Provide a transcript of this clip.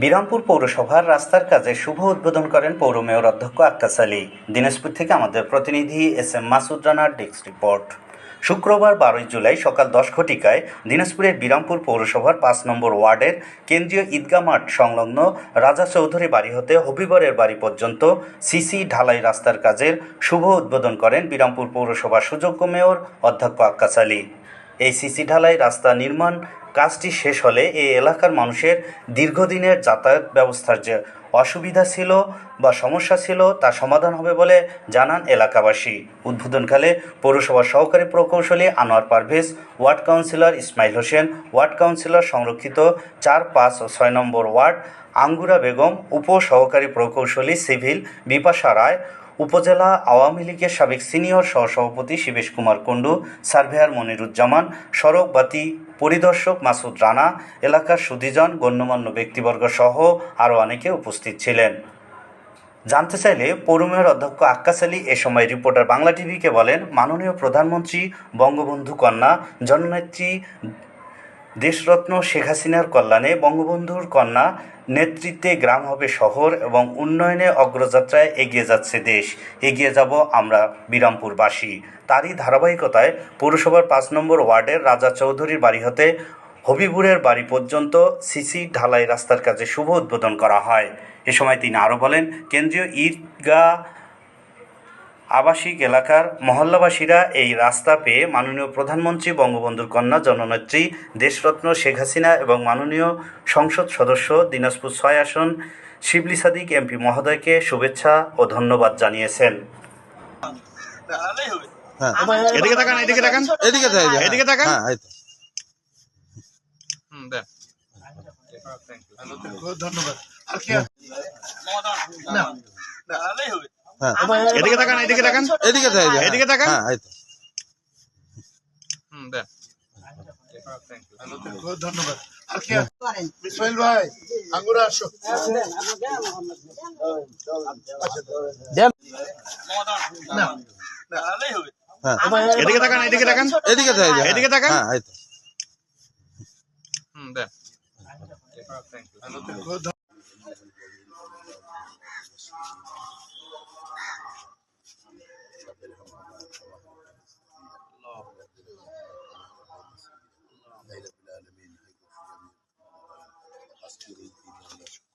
বিরামপুর পৌরসভার রাস্তার কাজে শুভ উদ্বোধন করেন পৌর মেয়র অধ্যক্ষ আক্কাস আলী দিনাজপুর থেকে আমাদের প্রতিনিধি এস এম মাসুদ রানার ডেস্ক রিপোর্ট। শুক্রবার বারোই জুলাই সকাল দশ ঘটিকায় দিনাজপুরের বিরামপুর পৌরসভার পাঁচ নম্বর ওয়ার্ডের কেন্দ্রীয় ঈদগা মাঠ সংলগ্ন রাজা চৌধুরী বাড়ি হতে হবিবরের বাড়ি পর্যন্ত সিসি ঢালাই রাস্তার কাজের শুভ উদ্বোধন করেন বিরামপুর পৌরসভার সুযোগ্য মেয়র অধ্যক্ষ আক্কাস আলী এই সিসি ঢালাই রাস্তা নির্মাণ কাজটি শেষ হলে এই এলাকার মানুষের দীর্ঘদিনের যাতায়াত ব্যবস্থার যে অসুবিধা ছিল বা সমস্যা ছিল, তা সমাধান হবে বলে জানান এলাকাবাসী। উদ্বোধনকালে পৌরসভার সহকারী প্রকৌশলী Anwar Parvez, ward councillor Ismail Hossain, ward councillor সংরক্ষিত চার, পাঁচ ও ছয় নম্বর ওয়ার্ড আঙ্গুরা বেগম উপসহকারী প্রকৌশলী সিভিল বিপাশা রায় উপজেলা আওয়ামী লীগের সাবেক সিনিয়র সহসভাপতি শিবেশ কুমার কুণ্ডু, সার্ভেয়ার মনিরুজ্জামান সড়কবাতি পরিদর্শক মাসুদ রানা, এলাকার সুধীজন, গণ্যমান্য ব্যক্তিবর্গ সহ আরও অনেকে উপস্থিত ছিলেন। জানতে চাইলে পৌর মেয়র অধ্যক্ষ আক্কাস আলী এ সময় রিপোর্টার বাংলা টিভিকে বলেন, মাননীয় প্রধানমন্ত্রী বঙ্গবন্ধু কন্যা, জননেত্রী দেশরত্ন শেখ হাসিনার কল্যাণে বঙ্গবন্ধুর কন্যা নেতৃত্বে গ্রাম হবে শহর এবং উন্নয়নে অগ্রযাত্রায় এগিয়ে যাচ্ছে দেশ। এগিয়ে যাব আমরা বিরামপুরবাসী। তারই ধারাবাহিকতায় পৌরসভার পাঁচ নম্বর ওয়ার্ডের রাজা চৌধুরীর বাড়ি হতে হবিবুরের বাড়ি পর্যন্ত সিসি ঢালাই রাস্তার কাজে শুভ উদ্বোধন করা হয়। এ সময় তিনি আরও বলেন, কেন্দ্রীয় ঈদগাহ আবাসিক এলাকার মহল্লাবাসীরা এই রাস্তা পেয়ে মাননীয় প্রধানমন্ত্রী বঙ্গবন্ধুর কন্যা জননেত্রী দেশরত্ন শেখ হাসিনা এবং মাননীয় সংসদ সদস্য দিনাজপুর ছয় আসন শিবলি সাদিক এমপি মহোদয়কে শুভেচ্ছা ও ধন্যবাদ জানিয়েছেন। হ্যাঁ। এদিকে তাকান এদিকে তাকান। এদিকে তাই এদিকে তাকান। হ্যাঁ এই তো। হুম, দেন। হ্যাঁ এদিকে তাকান এদিকে তাকান এদিকে তাই এদিকে তাকান। হ্যাঁ এই তো। হুম, দেন। ইসমাইল ভাই আঙ্গুরা আসো হ্যাঁ এদিকে তাকান এদিকে তাকান এদিকে তাই এদিকে তাকান। হ্যাঁ এই তো। হুম, দেন। şey değil. Bilmiyorum.